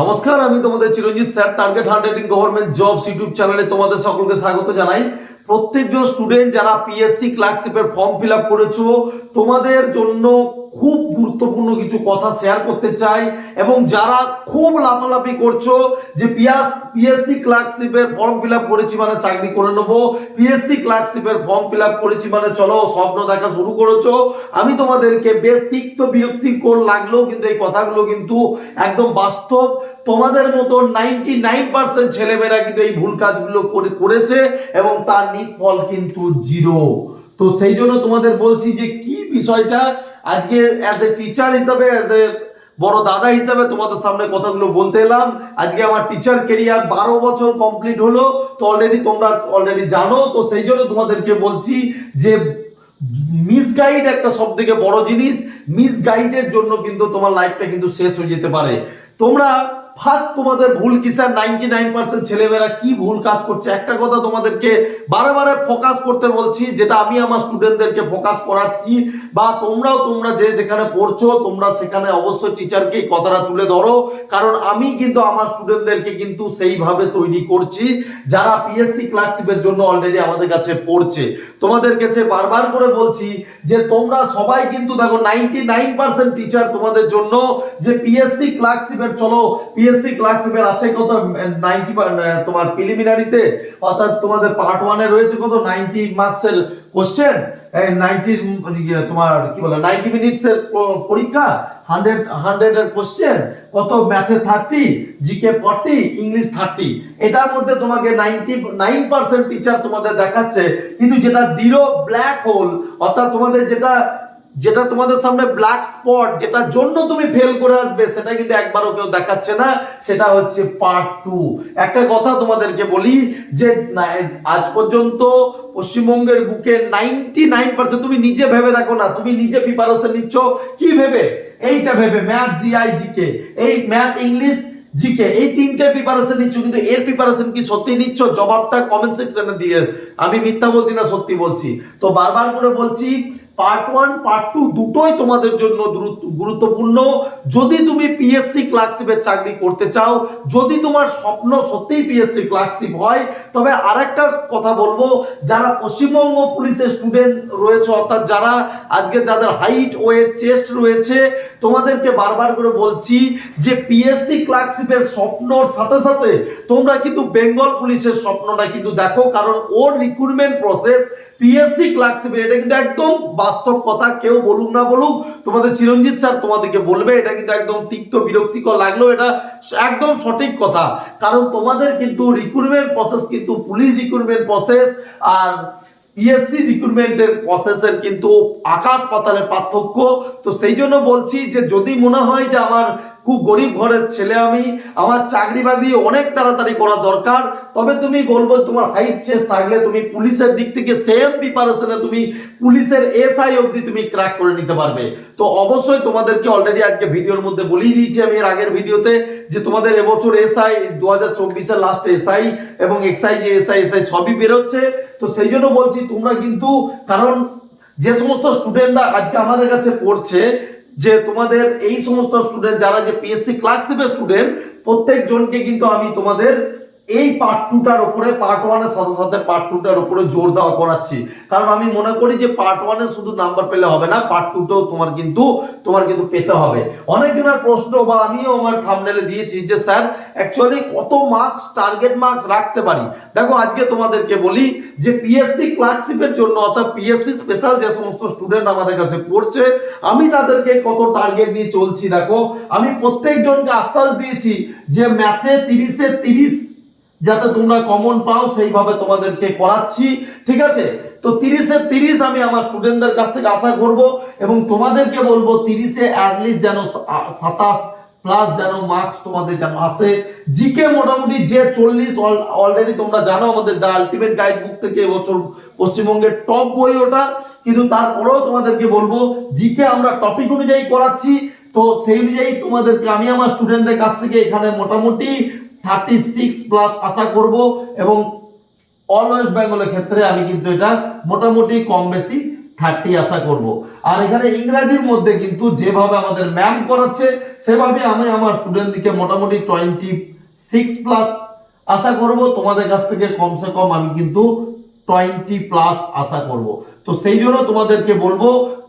নমস্কার, আমি তোমাদের Chiranjit sir target hundred in government jobs YouTube চ্যানেলে তোমাদের সকলকে স্বাগত জানাই। প্রত্যেকজন স্টুডেন্ট যারা পিএসসি ক্লার্কশিপের ফর্ম ফিল আপ করেছ, তোমাদের জন্য খুব গুরুত্বপূর্ণ কিছু কথা শেয়ার করতে চাই এবং যারা খুব লাফালাফি করছ যে পিয়াস পিএসসি ক্লার্কশিপের ফর্ম ফিল আপ করেছি মানে চাকরি করে নেব পিএসসি ক্লার্কশিপের ফর্ম ফিল আপ করেছি মানে চলো স্বপ্ন দেখা শুরু করেছ। আমি তোমাদেরকে বেশ তিক্ত বিরক্তিকর লাগলেও কিন্তু এই কথাগুলো কিন্তু একদম বাস্তব। তোমাদের মতো নাইনটি নাইন পার্সেন্ট ছেলেমেয়েরা কিন্তু এই ভুল কাজগুলো করে, করেছে এবং তার নিফল কিন্তু জিরো তো সেই জন্য তোমাদের বলছি যে কি বিষয়টা আজকে অ্যাজ এ টিচার হিসাবে অ্যাজ এ বড় দাদা হিসাবে তোমাদের সামনে কথাগুলো বলতে এলাম। আজকে আমার টিচার কেরিয়ার বারো বছর কমপ্লিট হলো, তো অলরেডি তোমরা অলরেডি জানো, তো সেই জন্য তোমাদেরকে বলছি যে মিসগাইড একটা সব থেকে বড় জিনিস মিসগাইডের জন্য কিন্তু তোমার লাইফটা কিন্তু শেষ হয়ে যেতে পারে। তোমরা ফার্স্ট তোমাদের ভুল কি স্যার নাইনটি নাইন পার্সেন্ট ছেলেমেয়েরা কি ভুল কাজ করছে? একটা কথা তোমাদেরকে বারে ফোকাস করতে বলছি, যেটা আমি আমার স্টুডেন্টদেরকে ফোকাস করাচ্ছি, বা তোমরাও তোমরা যে যেখানে পড়ছো, তোমরা সেখানে অবশ্যই টিচারকে এই কথাটা তুলে ধরো। কারণ আমি কিন্তু আমার স্টুডেন্টদেরকে কিন্তু সেইভাবে তৈরি করছি, যারা পিএসসি ক্লাসিপের জন্য অলরেডি আমাদের কাছে পড়ছে। তোমাদের কাছে বারবার করে বলছি যে তোমরা সবাই কিন্তু দেখো নাইনটি নাইন পার্সেন্ট টিচার তোমাদের জন্য যে পিএসসি ক্লার্কশিপের চলো পিএসসি ক্লার্কশিপের আছে কত? নাইনটি তোমার প্রিলিমিনারিতে অর্থাৎ তোমাদের পার্ট ওয়ানে রয়েছে কত? নাইনটি মার্কসের কোশ্চেন নাইনটি তোমার কি বলে নাইনটি মিনিটসের পরীক্ষা? হান্ড্রেড হান্ড্রেড এর কোশ্চেন কত? ম্যাথে thirty GK forty English thirty এটার মধ্যে তোমাকে নাইনটি নাইন পার্সেন্ট টিচার তোমাদের দেখাচ্ছে। কিন্তু যেটা জিরো ব্ল্যাক হোল অর্থাৎ তোমাদের যেটা যেটা তোমাদের সামনে ব্ল্যাক স্পট যেটার জন্য তুমি ফেল করে আসবে, সেটা কিন্তু একবারও কেউ দেখাচ্ছে না, সেটা হচ্ছে পার্ট টু একটা কথা তোমাদেরকে বলি যে আজ পর্যন্ত পশ্চিমবঙ্গের বুকে নাইনটি নাইন পার্সেন্ট তুমি নিজে ভেবে দেখো না, তুমি নিজে প্রিপারেশন নিচ্ছ। কি ভেবে? এইটা ভেবে ম্যাথ জিআই জিকে এই ম্যাথ ইংলিশ জিকে এই তিনটে প্রিপারেশন নিচ্ছ, কিন্তু এর প্রিপারেশন কি সত্যি নিচ্ছ? জবাবটা কমেন্ট সেকশনে দিয়ে, আমি মিথ্যা বলছি না, সত্যি বলছি। তো বারবার করে বলছি পার্ট ওয়ান পার্ট টু দুটোই তোমাদের জন্য গুরুত্বপূর্ণ। যদি তুমি পিএসসি ক্লার্কশিপের চাকরি করতে চাও, যদি তোমার স্বপ্ন সত্যিই পিএসসি ক্লার্কশিপ হয়, তবে আরেকটা কথা বলব, যারা পশ্চিমবঙ্গ পুলিশের স্টুডেন্ট রয়েছে, অর্থাৎ যারা আজকে যাদের হাইট ওয়েট চেস্ট রয়েছে, তোমাদেরকে বারবার করে বলছি যে পিএসসি ক্লার্কশিপের স্বপ্নর সাথে সাথে তোমরা কিন্তু বেঙ্গল পুলিশের স্বপ্নটা কিন্তু দেখো, কারণ ওর রিক্রুটমেন্ট প্রসেস পিএসসি ক্লার্কশিপ এটা কিন্তু একদম বাস্তব কথা, কেউ বলুক না বলুক। তোমাদের চিরঞ্জিত স্যার তোমাদেরকে বলবে, এটা কিন্তু একদম তিক্ত বিরক্তিকর লাগল এটা একদম সঠিক কথা। কারণ তোমাদের কিন্তু রিক্রুটমেন্ট প্রসেস কিন্তু পুলিশ রিক্রুটমেন্ট প্রসেস আর পিএসসি রিক্রুটমেন্টের প্রসেসের কিন্তু আকাশ পাতালের পার্থক্য। তো সেই জন্য বলছি যে যদি মনে হয় যে আমার খুব গরিব ঘরের ছেলে আমি, আমার চাকরি বাকরি অনেক তাড়াতাড়ি করা দরকার। তবে তুমি বলব তোমার হাইট চেস থাকলে তুমি পুলিশের দিক থেকে সেম প্রিপারেশনে তুমি পুলিশের এসআই অবধি তুমি ক্র্যাক করে নিতে পারবে। তো অবশ্যই তোমাদেরকে অলরেডি আজকে ভিডিওর মধ্যে বলেই দিয়েছি আমি এর আগের ভিডিওতে যে তোমাদের এবছর এসআই দু হাজার চব্বিশের লাস্টে এসআই এবং এক্সআই যে এসআই এসআই সবই বেরোচ্ছে। তো সেই জন্য বলছি তোমরা কিন্তু, কারণ যে সমস্ত স্টুডেন্টরা আজকে আমাদের কাছে পড়ছে যে তোমাদের এই সমস্ত স্টুডেন্ট যারা যে পিএসসি ক্লাসিপের স্টুডেন্ট প্রত্যেকজনকে কিন্তু আমি তোমাদের এই পার্ট টুটার উপরে পার্ট ওয়ানের সাথে সাথে পার্ট টুটার উপরে জোর দেওয়া করাচ্ছি। কারণ আমি মনে করি যে পার্ট ওয়ানে শুধু নাম্বার পেলে হবে না পার্ট টুটাও তোমার কিন্তু তোমার কিন্তু পেতে হবে। অনেকজনের প্রশ্ন বা আমিও আমার থামনেলে দিয়েছি যে, স্যার অ্যাকচুয়ালি কত মার্কস টার্গেট মার্কস রাখতে পারি? দেখো, আজকে তোমাদেরকে বলি যে পিএসসি ক্লার্কশিপের জন্য, অর্থাৎ পিএসসি স্পেশাল যে সমস্ত স্টুডেন্ট আমাদের কাছে পড়ছে, আমি তাদেরকে কত টার্গেট নিয়ে চলছি, দেখো। আমি প্রত্যেকজনকে আশ্বাস দিয়েছি যে ম্যাথে তিরিশে তিরিশ যাতে তোমরা কমন পাও, সেইভাবে তোমাদেরকে করাচ্ছি ঠিক আছে? তো তিরিশে তিরিশ আমি আমার স্টুডেন্টদের কাছ থেকে আশা করব এবং তোমাদেরকে বলব, তিরিশে অ্যাটলিস্ট যেন সাতাশ প্লাস যেন মার্কস তোমাদের যেন আসে। জিকে মোটামুটি যে চল্লিশ অলরেডি তোমরা জানো আমাদের দ্য আলটিমেট গাইড বুক থেকে এবছর পশ্চিমবঙ্গের টপ বই ওটা। কিন্তু তারপরেও তোমাদেরকে বলব জিকে আমরা টপিক অনুযায়ী করাচ্ছি। তো সেই অনুযায়ী তোমাদেরকে, আমি আমার স্টুডেন্টদের কাছ থেকে এখানে মোটামুটি থার্টি সিক্স প্লাস আশা করব এবং অল ওয়েস্ট বেঙ্গলের ক্ষেত্রে আমি কিন্তু এটা মোটামুটি কম বেশি থার্টি আশা করব। আর এখানে ইংরাজির মধ্যে কিন্তু যেভাবে আমাদের ম্যাম করাচ্ছে, সেভাবে আমি আমার স্টুডেন্টদিকে মোটামুটি টোয়েন্টি সিক্স প্লাস আশা করব। তোমাদের কাছ থেকে কমসে কম আমি কিন্তু টোয়েন্টি প্লাস আশা করব। তো সেই জন্য তোমাদেরকে বলব,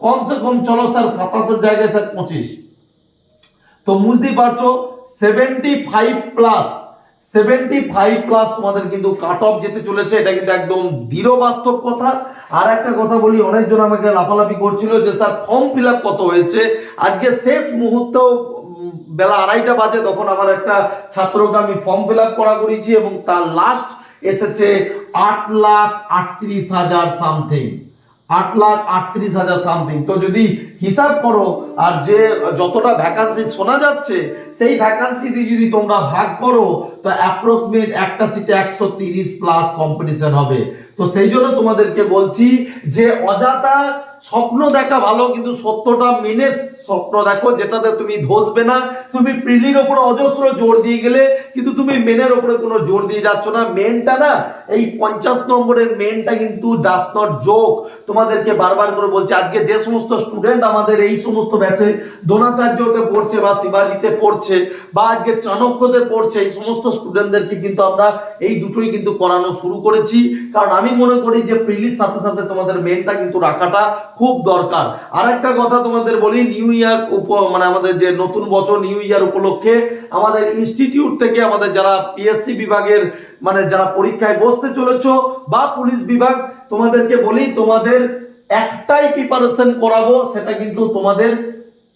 কমসে কম চলো স্যার সাতাশের জায়গায় স্যার পঁচিশ। তো বুঝতেই পারছ seventy five plus seventy five plus তোমাদের কিন্তু কাট অফ যেতে চলেছে এটা কিন্তু একদম দৃঢ় বাস্তব কথা। আর একটা কথা বলি অনেকজন আমাকে লাফালাফি করছিল যে স্যার ফর্ম ফিল আপ কত হয়েছে? আজকে শেষ মুহূর্তেও উম, বেলা আড়াইটা বাজে তখন আমার একটা ছাত্রকে আমি ফর্ম ফিল আপ করা করেছি এবং তার লাস্ট এসেছে আট লাখ আটত্রিশ হাজার সামথিং আট লাখ আটত্রিশ হাজার সামথিং তো যদি হিসাব করো, আর যে যতটা ভ্যাকান্সি শোনা যাচ্ছে, সেই ভ্যাকান্সি দিয়ে যদি তোমরা ভাগ করো, তো অ্যাপ্রক্সিমেট একটা সিটে একশো তিরিশ প্লাস কম্পিটিশন হবে। তো সেই জন্য তোমাদেরকে বলছি যে অযথা স্বপ্ন দেখা ভালো, কিন্তু সত্যটা মেনে স্বপ্ন দেখো, যেটাতে তুমি ধসবে না। তুমি প্রিলির ওপরে অজস্র জোর দিয়ে গেলে, কিন্তু তুমি মেনের ওপরে কোনো জোর দিয়ে যাচ্ছ না। মেনটা না, এই পঞ্চাশ নম্বরের মেনটা কিন্তু ডাস নট জোক তোমাদেরকে বারবার করে বলছি, আজকে যে সমস্ত স্টুডেন্ট আমাদের এই সমস্ত ব্যাচে দ্রোণাচার্যতে পড়ছে বা শিবাজিতে পড়ছে, বা আজকে চাণক্যতে পড়ছে, এই সমস্ত স্টুডেন্টদেরকে কিন্তু আমরা এই দুটোই কিন্তু করানো শুরু করেছি। কারণ আমি মনে করি যে প্রিলির সাথে সাথে তোমাদের মেনটা কিন্তু রাখাটা খুব দরকার। আর একটা কথা তোমাদের বলি, নিউ ইয়ার উপ মানে আমাদের যে নতুন বছর নিউ ইয়ার উপলক্ষে আমাদের ইনস্টিটিউট থেকে আমাদের যারা পিএসসি বিভাগের মানে যারা পরীক্ষায় বসতে চলেছ বা পুলিশ বিভাগ, তোমাদেরকে বলি, তোমাদের একটাই প্রিপারেশন করাবো, সেটা কিন্তু তোমাদের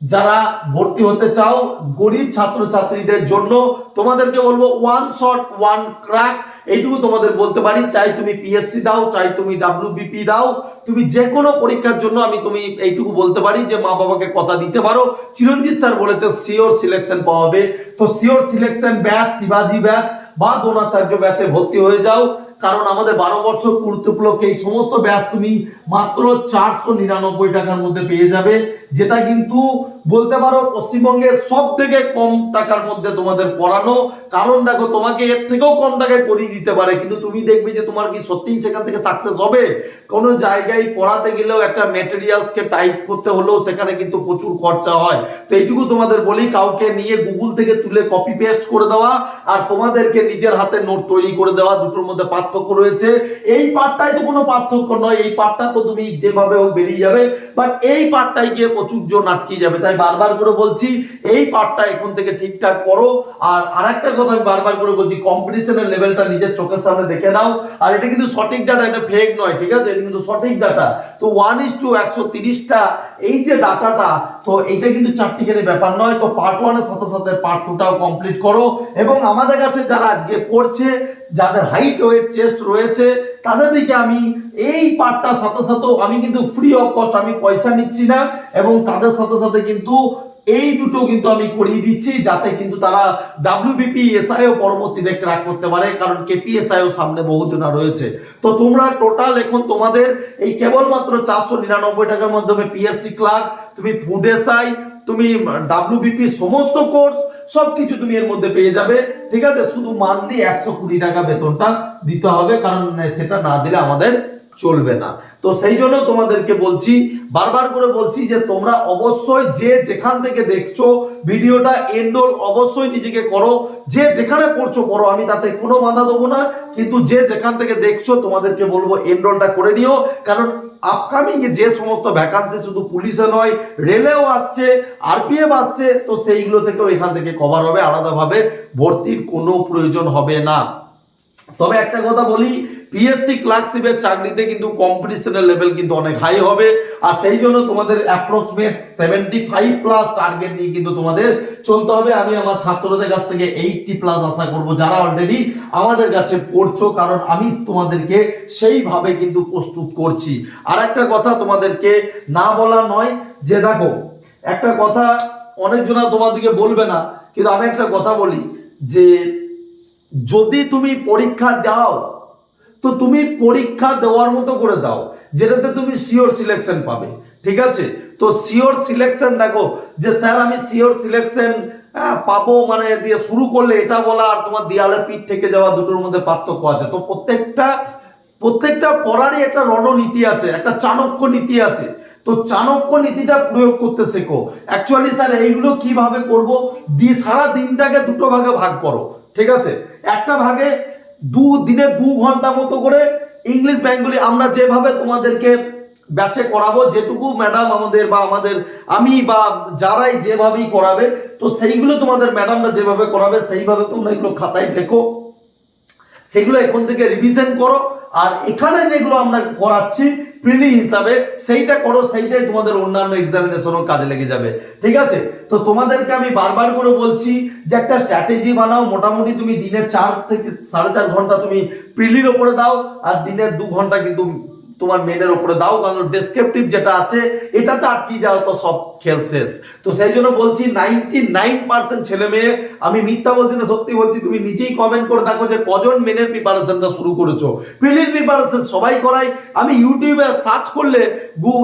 যারা ভর্তি হতে চাও, গরিব ছাত্রছাত্রীদের জন্য তোমাদেরকে বলব ওয়ান শট ওয়ান ক্র্যাক এইটুকু তোমাদের বলতে পারি। চাই তুমি পিএসসি দাও, চাই তুমি ডাব্লিউবিপি দাও। তুমি যে কোনো পরীক্ষার জন্য আমি তুমি এইটুকু বলতে পারি যে মা বাবাকে কথা দিতে পারো। চিরঞ্জিত স্যার বলেছে সিওর সিলেকশন পাওয়াবে তো সিওর সিলেকশন ব্যাচ শিবাজি ব্যাচ বা দ্রোণাচার্য ব্যাচে ভর্তি হয়ে যাও। কারণ আমাদের বারো বছর পূর্তি উপলক্ষে এই সমস্ত ব্যাচ তুমি মাত্র চারশো নিরানব্বই টাকার মধ্যে পেয়ে যাবে, যেটা কিন্তু বলতে পারো পশ্চিমবঙ্গের সব থেকে কম টাকার মধ্যে তোমাদের পড়ানো। কারণ দেখো, তোমাকে এর থেকেও কম টাকায় পড়িয়ে দিতে পারে, কিন্তু তুমি দেখবে যে তোমার কি সত্যিই সেখান থেকে সাকসেস হবে? কোনো জায়গায় পড়াতে গেলেও একটা মেটেরিয়ালসকে টাইপ করতে হলেও সেখানে কিন্তু প্রচুর খরচা হয়। তো এইটুকু তোমাদের বলি, কাউকে নিয়ে গুগল থেকে তুলে কপি পেস্ট করে দেওয়া আর তোমাদেরকে নিজের হাতে নোট তৈরি করে দেওয়া, দুটোর মধ্যে পার্থক্য রয়েছে। এই পার্টটাই তো কোনো পার্থক্য নয়, এই পার্টটা তো তুমি যেভাবে হোক বেরিয়ে যাবে বাট এই পার্টটাই গিয়ে প্রচুর জোর আটকে যাবে। তাই বারবার করে বলছি, এই পার্টটা এখন থেকে ঠিকঠাক করো। আর আরেকটা কথা আমি বারবার করে বলছি কম্পিটিশনের লেভেলটা নিজের চোখের সামনে দেখে নাও। আর এটা কিন্তু সঠিক ডাটা এটা ফেক নয়, ঠিক আছে? এটা কিন্তু সঠিক ডাটা তো ওয়ান ইস টু একশো তিরিশটা, এই যে ডাটাটা তো এইটা কিন্তু চারটিখানি ব্যাপার নয়। তো পার্ট ওয়ানের সাথে সাথে পার্ট টুটাও কমপ্লিট করো। এবং আমাদের কাছে যারা আজকে পড়ছে যাদের হাইট ওয়েট চেস্ট রয়েছে, তাদের দিকে আমি এই পার্টটার সাথে সাথে আমি কিন্তু ফ্রি অফ কস্ট আমি পয়সা নিচ্ছি না এবং তাদের সাথে সাথে কিন্তু এই দুটো কিন্তু আমি করিয়ে দিচ্ছি যাতে কিন্তু তারা ডাব্লিউবিপি এসআইও পরবর্তীতে ক্র্যাক করতে পারে, কারণ কেপিএসআইও সামনে বহুজনা রয়েছে। তো তোমরা টোটাল এখন তোমাদের এই কেবলমাত্র চারশো নিরানব্বই টাকার মাধ্যমে পিএসসি ক্লার্ক তুমি ফুড এসআই তুমি ডাব্লিউবিপি সমস্ত কোর্স সবকিছু তুমি এর মধ্যে পেয়ে যাবে। ঠিক আছে? শুধু মান্থলি একশো কুড়ি টাকা বেতনটা দিতে হবে, কারণ সেটা না দিলে আমাদের চলবে না। তো সেই জন্য তোমাদেরকে বলছি, বারবার করে বলছি যে তোমরা অবশ্যই যে যেখান থেকে দেখছ ভিডিওটা এন্ডোল অবশ্যই নিজেকে করো। যে যেখানে পড়ছো পড়ো আমি তাতে কোনো বাধা দেবো না। কিন্তু যে যেখান থেকে দেখছ, তোমাদেরকে বলব এনরোলটা করে নিও। কারণ আপকামিং যে সমস্ত ভ্যাকান্সি শুধু পুলিশে নয় রেলেও আসছে আরপিএফ আসছে, তো সেইগুলো থেকেও এখান থেকে কভার হবে। আলাদাভাবে ভর্তির কোনো প্রয়োজন হবে না। তবে একটা কথা বলি পিএসসি ক্লার্কশিপের চাকরিতে কিন্তু কম্পিটিশনের লেভেল কিন্তু অনেক হাই হবে। আর সেই জন্য তোমাদের approximate seventy five plus target নিয়ে কিন্তু তোমাদের চলতে হবে। আমি আমার ছাত্রদের কাছ থেকে এইটটি প্লাস আশা করব, যারা অলরেডি আমাদের কাছে পড়ছো, কারণ আমি তোমাদেরকে সেইভাবে কিন্তু প্রস্তুত করছি। আর একটা কথা তোমাদেরকে না বলা নয়, যে দেখো, একটা কথা অনেকজনা তোমাদেরকে বলবে না, কিন্তু আমি একটা কথা বলি, যে যদি তুমি পরীক্ষা দাও তো তুমি পরীক্ষা দেওয়ার মতো করে দাও, যেটাতে তুমি সিওর সিলেকশন পাবে, ঠিক আছে? তো সিওর সিলেকশন দেখো, যে স্যার আমি সিওর সিলেকশন পাবো মানে দিয়ে শুরু করলে এটা বলা আর তোমার দেয়ালে পিঠ থেকে যাওয়া দুটোর মধ্যে পার্থক্য আছে। তো প্রত্যেকটা প্রত্যেকটা পড়ারই একটা রণনীতি আছে, একটা চাণক্য নীতি আছে। তো চাণক্য নীতিটা প্রয়োগ করতে শেখো। অ্যাকচুয়ালি স্যার, এইগুলো কীভাবে করব? দি সারা দিনটাকে দুটো ভাগে ভাগ করো, ঠিক আছে? একটা ভাগে দু দিনে দু ঘণ্টা মতো করে ইংলিশ বেঙ্গলি আমরা যেভাবে তোমাদেরকে ব্যাচে করাবো, যেটুকু ম্যাডাম আমাদের বা আমাদের আমি বা যারাই যেভাবেই করাবে, তো সেইগুলো তোমাদের ম্যাডামরা যেভাবে করাবে, সেইভাবে তোমরা এগুলো খাতায় লেখো সেগুলো এখন থেকে রিভিশন করো। আর এখানে যেগুলো আমরা করাচ্ছি প্রিলি হিসাবে, সেইটা করো, সেইটাই তোমাদের অন্যান্য এক্সামিনেশনও কাজে লেগে যাবে। ঠিক আছে? তো তোমাদেরকে আমি বারবার করে বলছি যে একটা স্ট্র্যাটেজি বানাও। মোটামুটি তুমি দিনে চার থেকে সাড়ে চার ঘণ্টা তুমি প্রিলির ওপরে দাও, আর দিনের দু ঘণ্টা কিন্তু তোমার মেনের উপরে দাও, কারণ ডেসক্রিপটিভ যেটা আছে, এটাতে আটকে যাও তো সব খেল শেষ। তো সেই জন্য বলছি নাইনটি নাইন পার্সেন্ট ছেলে মেয়ে, আমি মিথ্যা বলছি না, সত্যি বলছি, তুমি নিজেই কমেন্ট করে দেখো যে কজন মেনের প্রিপারেশনটা শুরু করেছ। পিলির প্রিপারেশন সবাই করাই আমি ইউটিউবে সার্চ করলে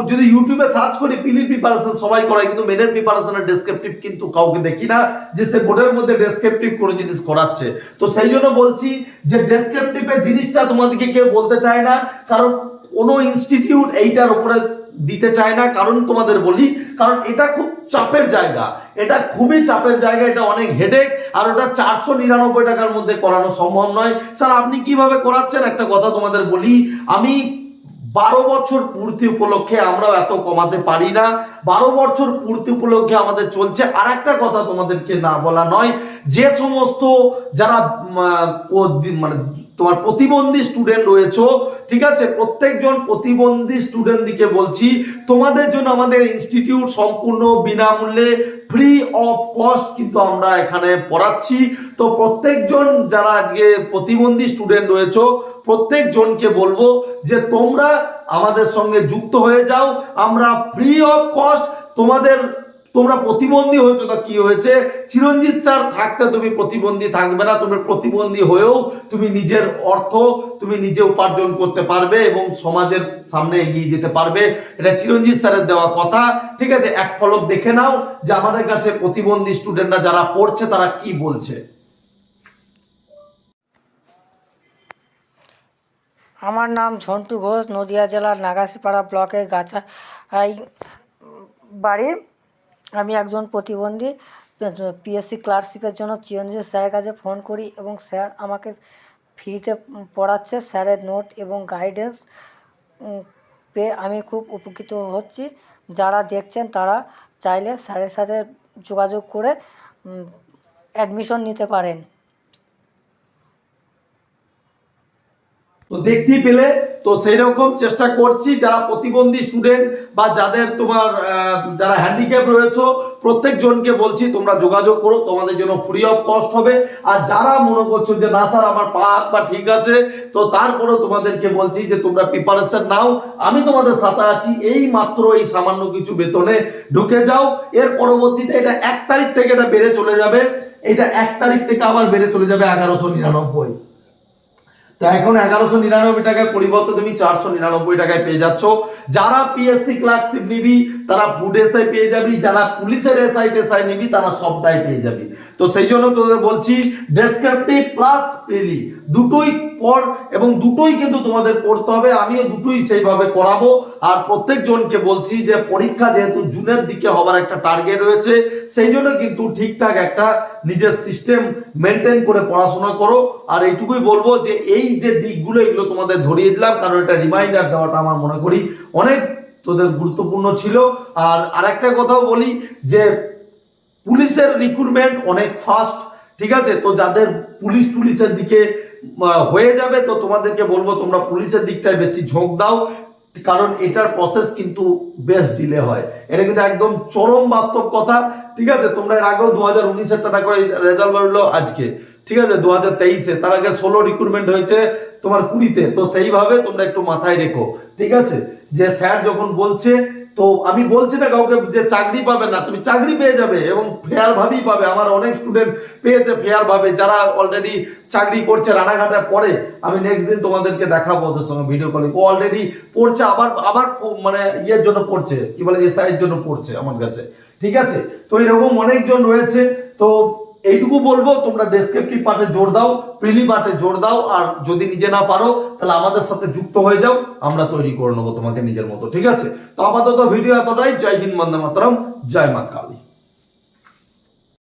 যদি ইউটিউবে সার্চ করি পিলির প্রিপারেশন সবাই করাই কিন্তু মেনের প্রিপারেশনের ডেসক্রিপটিভ কিন্তু কাউকে দেখি না, যে সে বোর্ডের মধ্যে ডেসক্রিপটিভ কোনো জিনিস করাচ্ছে। তো সেই জন্য বলছি যে ডেসক্রিপটিভের জিনিসটা তোমাদেরকে কেউ বলতে চায় না, কারণ কোনো ইনস্টিটিউট এইটার উপরে দিতে চায় না, কারণ তোমাদের বলি, কারণ এটা খুব চাপের জায়গা। এটা খুবই চাপের জায়গা, এটা অনেক হেডেক আর ওটা চারশো নিরানব্বই টাকার মধ্যে করানো সম্ভব নয়। স্যার, আপনি কীভাবে করাচ্ছেন? একটা কথা তোমাদের বলি, আমি বারো বছর পূর্তি উপলক্ষে আমরা এত কমাতে পারি না। বারো বছর পূর্তি উপলক্ষে আমাদের চলছে। আর একটা কথা তোমাদেরকে না বলা নয়, যে সমস্ত যারা মানে তোমার প্রতিবন্ধী স্টুডেন্ট রয়েছো, ঠিক আছে? প্রত্যেকজন প্রতিবন্ধী স্টুডেন্ট দিকে বলছি, তোমাদের জন্য আমাদের ইনস্টিটিউট সম্পূর্ণ বিনামূল্যে ফ্রি অফ কস্ট কিন্তু আমরা এখানে পড়াচ্ছি। তো প্রত্যেকজন যারা আজকে প্রতিবন্ধী স্টুডেন্ট রয়েছো, প্রত্যেকজনকে বলব যে তোমরা আমাদের সঙ্গে যুক্ত হয়ে যাও। আমরা ফ্রি অফ কস্ট তোমাদের তোমরা প্রতিবন্ধী হয়েছো, তা কি হয়েছে? চিরঞ্জিত স্যার থাকতে তুমি প্রতিবন্ধী থাকবে না, তুমি প্রতিবন্ধী হয়েও তুমি নিজের অর্থ তুমি নিজে উপার্জন করতে পারবে এবং সমাজের সামনে এগিয়ে যেতে পারবে। এটা চিরঞ্জিত স্যারের দেওয়া কথা। ঠিক আছে, এক ফলক দেখে নাও যে আমাদের কাছে প্রতিবন্ধী স্টুডেন্টরা যারা পড়ছে, তারা কি বলছে? আমার নাম ঝন্টু ঘোষ, নদিয়া জেলার নাগাসিপাড়া ব্লকে গাছা বাড়ি আমি একজন প্রতিবন্ধী পিএসসি ক্লার্কশিপের জন্য চিরঞ্জিত স্যারের কাছে ফোন করি এবং স্যার আমাকে ফ্রিতে পড়াচ্ছে, স্যারের নোট এবং গাইডেন্স পেয়ে আমি খুব উপকৃত হচ্ছি। যারা দেখছেন তারা চাইলে স্যারের সাথে যোগাযোগ করে অ্যাডমিশন নিতে পারেন। তো দেখতেই পেলে তো সেই রকম চেষ্টা করছি যারা প্রতিবন্ধী স্টুডেন্ট বা যাদের তোমার যারা হ্যান্ডিক্যাপ রয়েছে, প্রত্যেকজনকে বলছি তোমরা যোগাযোগ করো, তোমাদের জন্য ফ্রি অফ কস্ট হবে। আর যারা মনে করছ যে, না স্যার, আমার পা পা ঠিক আছে, তো তারপরেও তোমাদেরকে বলছি যে, তোমরা প্রিপারেশন নাও। আমি তোমাদের সাথে আছি, এই মাত্র এই সামান্য কিছু বেতনে ঢুকে যাও। এর পরবর্তীতে এটা এক তারিখ থেকে এটা বেড়ে চলে যাবে। এটা এক তারিখ থেকে আবার বেড়ে চলে যাবে এগারোশো নিরানব্বই। তো এখন এগারোশো নিরানব্বই টাকায় পরিবর্তে তুমি চারশো নিরানব্বই টাকায় পেয়ে যাচ্ছ। যারা পিএসসি ক্লার্কশিপ নিবি, তারা ফুড এসআই পেয়ে যাবি, যারা পুলিশের এসআই টেসআই নিবি, তারা সবটাই পেয়ে যাবি। তো সেই জন্য তোদের বলছি ডেসক্রিপটিভ প্লাস প্রিলি দুটোই পড় এবং দুটোই কিন্তু তোমাদের পড়তে হবে। আমিও দুটোই সেইভাবে করাবো। আর প্রত্যেকজনকে বলছি যে পরীক্ষা যেহেতু জুনের দিকে হবার একটা টার্গেট রয়েছে, সেই জন্য কিন্তু ঠিকঠাক একটা নিজের সিস্টেম মেনটেন করে পড়াশোনা করো। আর এইটুকুই বলব যে এই যে দিকগুলো এগুলো তোমাদের ধরিয়ে দিলাম, কারণ এটা রিমাইন্ডার দেওয়াটা আমার মনে করি অনেক তোদের গুরুত্বপূর্ণ ছিল। আর আরেকটা কথাও বলি যে পুলিশের রিক্রুটমেন্ট অনেক ফাস্ট ঠিক আছে? তো যাদের পুলিশ টুলিশের দিকে হয়ে যাবে, তো তোমাদেরকে বলব তোমরা পুলিশের দিকটায় বেশি ঝোঁক দাও, কারণ এটার প্রসেস কিন্তু বেশ ডিলে হয়। এটা কিন্তু একদম চরম বাস্তব কথা, ঠিক আছে? তোমরা এর আগেও দু হাজার উনিশেরটা দেখো রেজাল্ট বেরোলো আজকে, ঠিক আছে? দু হাজার তেইশে, তার আগে ষোলো রিক্রুটমেন্ট হয়েছে তোমার কুড়িতে, তো সেইভাবে তোমরা একটু মাথায় রেখো, ঠিক আছে? যে স্যার যখন বলছে তো আমি বলছি না কাউকে যে চাকরি পাবে না, তুমি চাকরি পেয়ে যাবে এবং ফেয়ার ভাবেই পাবে। আমার অনেক স্টুডেন্ট পেয়েছে ফেয়ার ভাবে, যারা অলরেডি চাকরি করছে, রানাঘাটে পড়ে। আমি নেক্সট দিন তোমাদেরকে দেখাবো ওদের সঙ্গে ভিডিও কলে ও অলরেডি পড়ছে, আবার আবার মানে ইয়ের জন্য পড়ছে, কি বলে এসআই এর জন্য পড়ছে আমার কাছে। ঠিক আছে? তো এরকম অনেকজন রয়েছে, তো এইটুকু বলব, তোমরা ডেসক্রিপটিভ পার্টে জোর দাও প্রিলি পার্টে জোর দাও, আর যদি নিজে না পারো, তাহলে আমাদের সাথে যুক্ত হয়ে যাও, আমরা তৈরি করে নেব তোমাকে নিজের মতো, ঠিক আছে? তো আপাতত ভিডিও এতটাই, জয় হিন্দ, বন্দে মাতরম, জয় মা কালী।